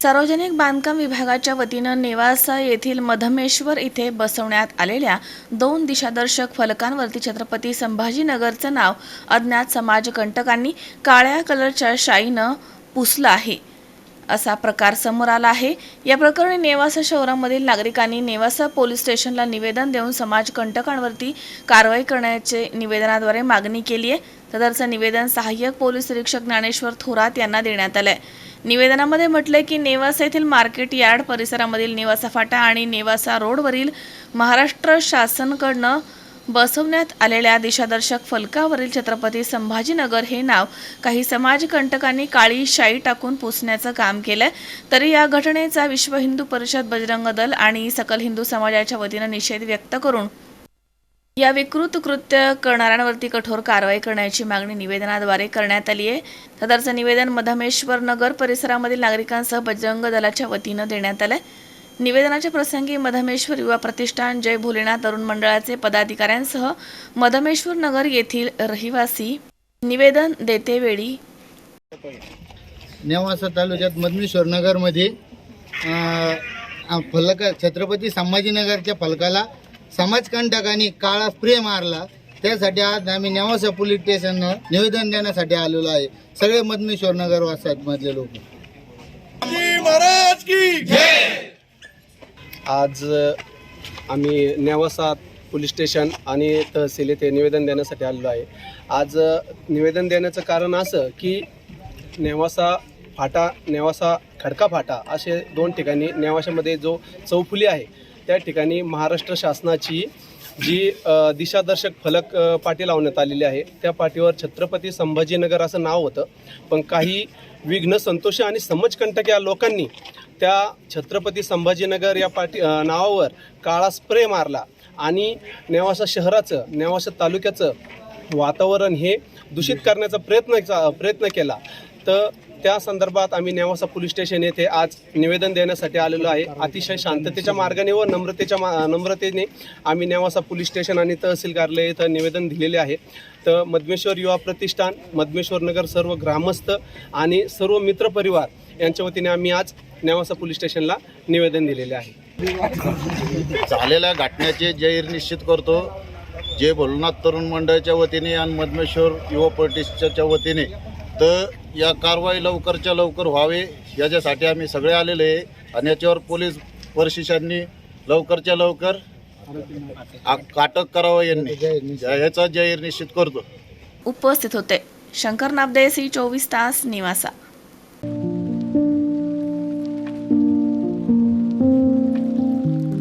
सार्वजनिक बांधकाम विभागाच्या वतीनं नेवासा येथील मधमेश्वर इथे बसवण्यात आलेल्या दोन दिशादर्शक फलकांवरती छत्रपती संभाजीनगरचं नाव अज्ञात समाजकंटकांनी काळ्या कलरच्या शाईनं पुसलं आहे. असा प्रकार समोर आला आहे. या प्रकरणी नेवासा शहरामधील नागरिकांनी नेवासा पोलीस स्टेशनला निवेदन देऊन समाजकंटकांवरती कारवाई करण्याचे निवेदनाद्वारे मागणी केली आहे. सदरचं निवेदन सहाय्यक पोलीस निरीक्षक ज्ञानेश्वर थोरात यांना देण्यात आलं आहे निवेदनामध्ये म्हटलंय की नेवासा येथील मार्केट यार्ड परिसरामधील नेवासा फाटा आणि नेवासा रोडवरील महाराष्ट्र शासनकडनं बसवण्यात आलेल्या दिशादर्शक फलकावरील छत्रपती संभाजीनगर हे नाव काही समाजकंटकांनी काळी शाई टाकून पुसण्याचं काम केलंय. तरी या घटनेचा विश्व हिंदू परिषद बजरंग दल आणि सकल हिंदू समाजाच्या वतीनं निषेध व्यक्त करून या विकृत कृत्य करणाऱ्यांवरती कठोर कारवाई करण्याची मागणी निवेदनाद्वारे करण्यात आली आहे. सदरचं निवेदन मधमेश्वर नगर परिसरामधील नागरिकांसह बजरंग दलाच्या वतीनं देण्यात आलंय. निवेदनाच्या प्रसंगी मधमेश्वर युवा प्रतिष्ठान जय भोलेनाथ तरुण मंडळाचे पदाधिकाऱ्यांसह मधमेश्वर नगर येथील रहिवासी निवेदन देतेवेळी नेवासा तालुक्यात मधमेश्वर नगरमध्ये फलक छत्रपती संभाजीनगरच्या फलकाला समाजकंटकांनी काळा स्प्रे मारला. त्यासाठी आज आम्ही नेवासा पोलीस स्टेशननं निवेदन देण्यासाठी आलेलो आहे. सगळे मधमेश्वर नगर वासात मधले लोक आज आम्ही नेवासा पोलीस स्टेशन आणि तहसील येथे निवेदन देण्यासाठी आलेलो आहे. आज निवेदन देण्याचं कारण असं की नेवासा फाटा नेवासा खडका फाटा असे दोन ठिकाणी नेवाशामध्ये जो चौफुली आहे त्या ठिकाणी महाराष्ट्र शासनाची जी दिशादर्शक फलक पाटी लावण्यात आलेली आहे त्या पाटीवर छत्रपती संभाजीनगर असं नाव होतं. पण काही विघ्न संतोष आणि समजकंटक या लोकांनी त्या छत्रपती संभाजीनगर या पाटी नावावर काळा स्प्रे मारला. आणि नेवासा शहराचं नेवासा तालुक्याचं वातावरण हे दूषित करण्याचा प्रयत्न प्रयत्न केला. तर त्या संदर्भात आम्ही नेवासा पोलीस स्टेशन येथे आज निवेदन देण्यासाठी आलेलो आहे. अतिशय शांततेच्या मार्गाने व नम्रतेच्या मा नम्रतेने आम्ही नेवासा पोलीस स्टेशन आणि तहसील कार्यालय इथं निवेदन दिलेले आहे. तर मधमेश्वर युवा प्रतिष्ठान मधमेश्वर नगर सर्व ग्रामस्थ आणि सर्व मित्रपरिवार यांच्या वतीने आम्ही आज नेवासा पोलीस स्टेशनला निवेदन दिलेले आहे. झालेल्या घटनेचे जाहीर निश्चित करतो. जे भोलनाथ तरुण मंडळाच्या वतीने आणि मधमेश्वर युवा प्रतिष्ठाच्या वतीने तर या कारवाई लवकरच्या लवकर व्हावे याच्यासाठी आम्ही सगळे आलेले आहे. आणि याच्यावर पोलीस प्रशासनाने लवकरच्या लवकर आ- काटक करावं यांनी. याचा जाहीर निश्चित करतो. उपस्थित होते. शंकर नाबदे सी चोवीस तास निवासा.